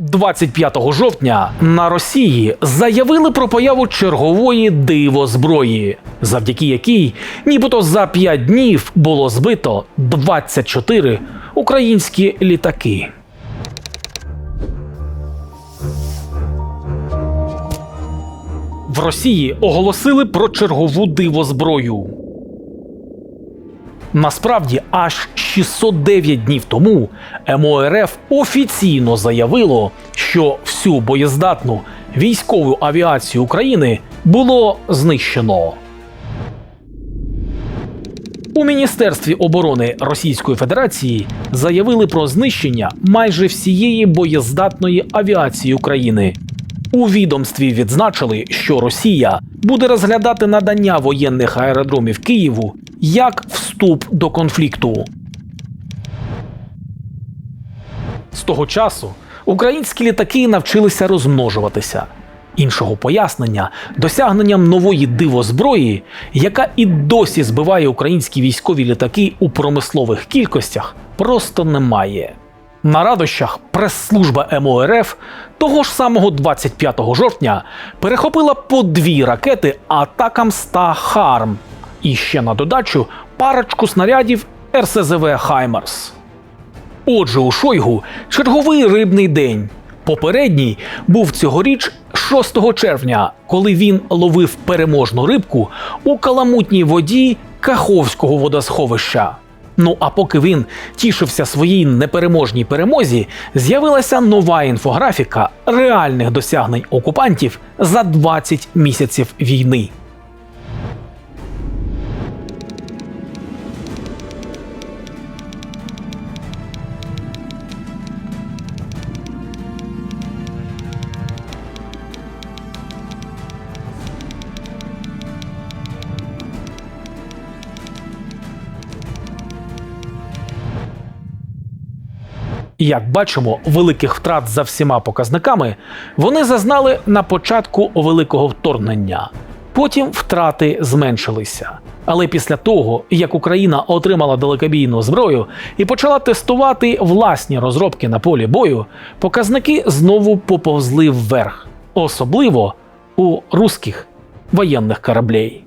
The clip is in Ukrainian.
25 жовтня на Росії заявили про появу чергової дивозброї, завдяки якій нібито за 5 днів було збито 24 українські літаки. В Росії оголосили про чергову дивозброю. Насправді, аж 609 днів тому МОРФ офіційно заявило, що всю боєздатну військову авіацію України було знищено. У Міністерстві оборони Російської Федерації заявили про знищення майже всієї боєздатної авіації України. У відомстві відзначили, що Росія буде розглядати надання воєнних аеродромів Києву як вступ до конфлікту. З того часу українські літаки навчилися розмножуватися. Іншого пояснення досягненням нової дивозброї, яка і досі збиває українські військові літаки у промислових кількостях, просто немає. На радощах прес-служба МОРФ того ж самого 25 жовтня перехопила по дві ракети Атакамс та Харм, і ще на додачу парочку снарядів РСЗВ Хаймерс. Отже, у Шойгу черговий рибний день. Попередній був цьогоріч 6 червня, коли він ловив переможну рибку у каламутній воді Каховського водосховища. Ну а поки він тішився своїй непереможній перемозі, з'явилася нова інфографіка реальних досягнень окупантів за 20 місяців війни. Як бачимо, великих втрат за всіма показниками вони зазнали на початку великого вторгнення. Потім втрати зменшилися. Але після того, як Україна отримала далекобійну зброю і почала тестувати власні розробки на полі бою, показники знову поповзли вверх, особливо у руських воєнних кораблей.